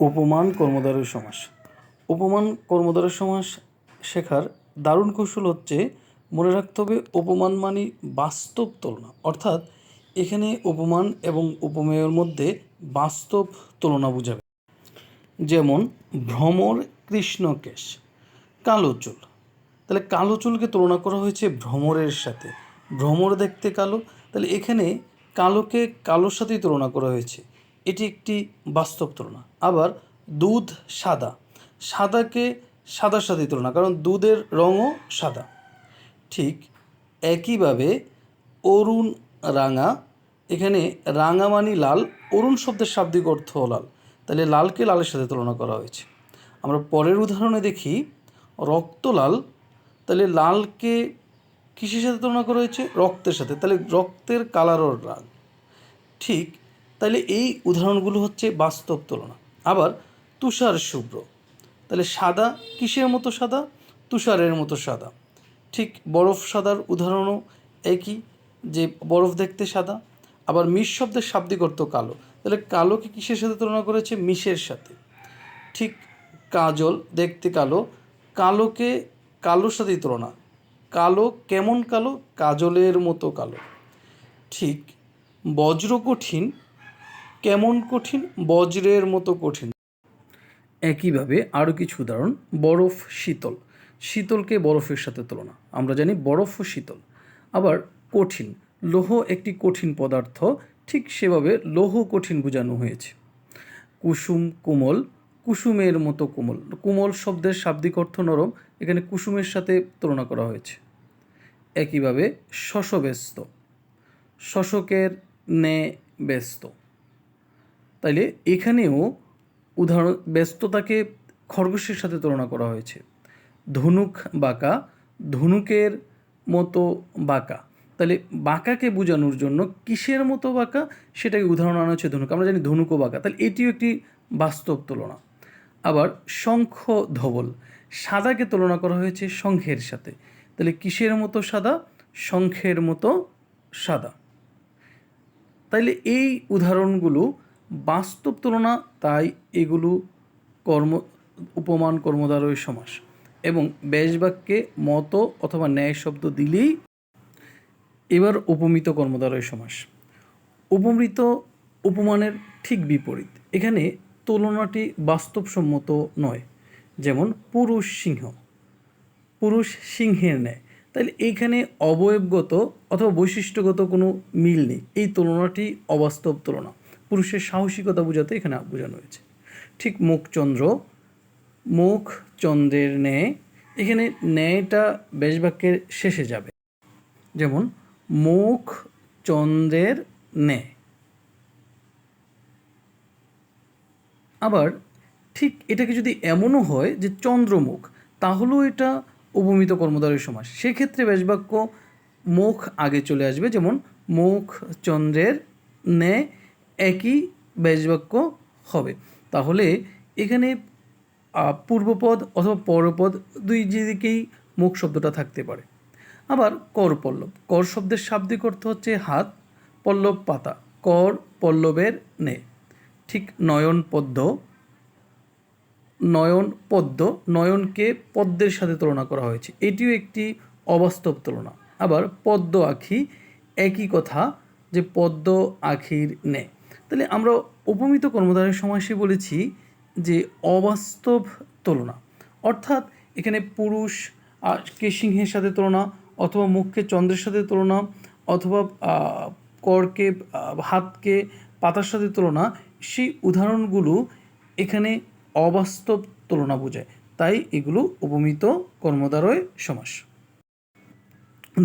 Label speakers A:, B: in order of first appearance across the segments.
A: উপমান কর্মদ্বারয় সমাস। উপমান কর্মদ্বারয় সমাস শেখার দারুণ কৌশল হচ্ছে, মনে রাখতে হবে উপমান মানে বাস্তব তুলনা। অর্থাৎ এখানে উপমান এবং উপমেয়ের মধ্যে বাস্তব তুলনা বোঝাবে যেমন, ভ্রমর কৃষ্ণকেশ কালো চুল। তাহলে কালো চুলকে তুলনা করা হয়েছে ভ্রমরের সাথে। ভ্রমর দেখতে কালো, তাহলে এখানে কালোকে কালোর সাথেই তুলনা করা হয়েছে। এটি একটি বাস্তব তুলনা। আবার দুধ সাদা। সাদাকে সাদার সাথে তুলনা, কারণ দুধের রঙও সাদা। ঠিক একইভাবে অরুণ রাঙা, এখানে রাঙা মানি লাল, অরুণ শব্দের শাব্দিক অর্থ লাল। তাহলে লালকে লালের সাথে তুলনা করা হয়েছে। আমরা পরের উদাহরণে দেখি, রক্ত লাল, তাহলে লালকে কিসের সাথে তুলনা করা হয়েছে? রক্তের সাথে। তাহলে রক্তের কালারও রাগ ঠিক তাহলে এই উদাহরণগুলো হচ্ছে বাস্তব তুলনা। আবার তুষার শুভ্র। তাহলে সাদা কিসের মতো সাদা? তুষারের মতো সাদা। ঠিক বরফ সাদার উদাহরণও একই, যে বরফ দেখতে সাদা। আবার মিশ শব্দের শাব্দিক অর্থ কালো। তাহলে কালোকে কিসের সাথে তুলনা করেছে? মিশের সাথে। ঠিক কাজল দেখতে কালো। কালোকে কালোর সাথেই তুলনা। কালো কেমন কালো? কাজলের মতো কালো। ঠিক বজ্র কঠিন কেমন কঠিন? বজ্রের মতো কঠিন। একইভাবে আরও কিছু উদাহরণ। বরফ, শীতল। শীতলকে বরফের সাথে তুলনা। আমরা জানি বরফও শীতল। আবার কঠিন। লৌহ একটি কঠিন পদার্থ। ঠিক সেভাবে লৌহ কঠিন বোঝানো হয়েছে। কুসুম, কোমল। কুসুমের মতো কোমল। কোমল শব্দের শাব্দিক অর্থ নরম। এখানে কুসুমের সাথে তুলনা করা হয়েছে। একইভাবে শশব্যস্ত। শশকের নে ব্যস্ত। তাইলে এখানেও উদাহরণ, ব্যস্ততাকে খরগোশের সাথে তুলনা করা হয়েছে। ধনুক বাঁকা, ধনুকের মতো বাঁকা। তাহলে বাঁকাকে বোঝানোর জন্য কিসের মতো বাঁকা? সেটাকে উদাহরণ আনা হচ্ছে ধনুক। আমরা জানি ধনুকও বাঁকা। তাহলে এটিও একটি বাস্তব তুলনা। আবার শঙ্খ ধবল, সাদাকে তুলনা করা হয়েছে শঙ্খের সাথে। তাহলে কিসের মতো সাদা? শঙ্খের মতো সাদা। তাইলে এই উদাহরণগুলো বাস্তব তুলনা, তাই এগুলো কর্ম, উপমান কর্মদ্বারয় সমাস। এবং ব্যাসবাক্যে মত অথবা ন্যায় শব্দ দিলেই এবার উপমিত কর্মদ্বারয় সমাস। উপমৃত উপমানের ঠিক বিপরীত। এখানে তুলনাটি বাস্তবসম্মত নয়। যেমন পুরুষ সিংহ। পুরুষ সিংহের ন্যায়। তাহলে এইখানে অবয়বগত অথবা বৈশিষ্ট্যগত কোনো মিল নেই। এই তুলনাটি অবাস্তব তুলনা। পুরুষের সাহসিকতা বোঝাতে এখানে বোঝানো হয়েছে। ঠিক মুখচন্দ্র মুখ চন্দ্রের ন্যায়, এখানে ন্যায়টা বেশবাক্যের শেষে যাবে। যেমন মুখ চন্দ্রের ন্যায়। আবার, ঠিক এটাকে যদি এমনও হয় যে চন্দ্রমুখ, তাহলেও এটা উপমিত কর্মদ্বারের সমাস। সেক্ষেত্রে ব্যাসবাক্য মুখ আগে চলে আসবে, যেমন মুখ চন্দ্রের ন্যায় একই ব্যাসবাক্য হবে। তাহলে এখানে পূর্বপদ অথবা পরপদ দুই দিকেই মুখ শব্দটা থাকতে পারে। আবার কর পল্লব। কর শব্দের শাব্দিক অর্থ হচ্ছে হাত, পল্লব পাতা। কর পল্লবের নে। ঠিক নয়ন পদ্ম নয়ন পদ্ম নয়নকে পদ্মের সাথে তুলনা করা হয়েছে। এটিও একটি অবাস্তব তুলনা। আবার পদ্ম আখি, একই কথা যে পদ্ম আখির নে। তাহলে আমরা উপমিত কর্মধারের সমাসে বলেছি যে অবাস্তব তুলনা। অর্থাৎ এখানে পুরুষ কে সিংহের সাথে তুলনা অথবা মুখকে চন্দ্রের সাথে তুলনা অথবা করকে হাতকে পাতার সাথে তুলনা, সেই উদাহরণগুলো এখানে অবাস্তব তুলনা বোঝায়। তাই এগুলো উপমিত কর্মদ্বারয় সমাস।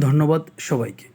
A: ধন্যবাদ সবাইকে।